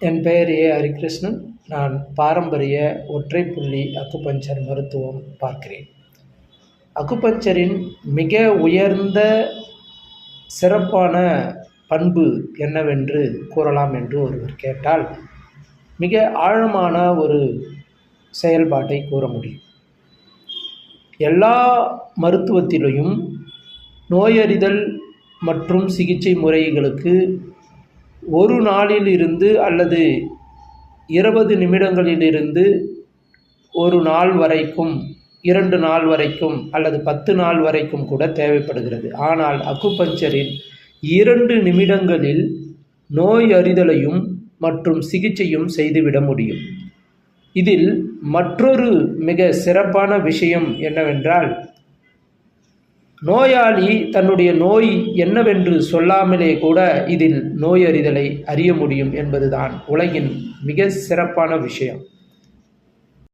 என் பெயர் ஏ. ஹரிகிருஷ்ணன். நான் பாரம்பரிய ஒற்றை புள்ளி அக்குபஞ்சர் மருத்துவம் பார்க்கிறேன். அக்குபஞ்சரின் மிக உயர்ந்த சிறப்பான பண்பு என்னவென்று கூறலாம் என்று ஒருவர் கேட்டால் மிக ஆழமான ஒரு செயல்பாட்டை கூற முடியும். எல்லா மருத்துவத்திலையும் நோயறிதல் மற்றும் சிகிச்சை முறைகளுக்கு ஒரு நாளில் இருந்து அல்லது இருபது நிமிடங்களிலிருந்து ஒரு நாள் வரைக்கும் இரண்டு நாள் வரைக்கும் அல்லது பத்து நாள் வரைக்கும் கூட தேவைப்படுகிறது. ஆனால் அக்குபஞ்சரின் இரண்டு நிமிடங்களில் நோய் அறிதலையும் மற்றும் சிகிச்சையும் செய்துவிட முடியும். இதில் மற்றொரு மிக சிறப்பான விஷயம் என்னவென்றால் நோயாளி தன்னுடைய நோய் என்னவென்று சொல்லாமலே கூட இதில் நோயறிதலை அறிய முடியும் என்பதுதான் உலகின் மிக சிறப்பான விஷயம்.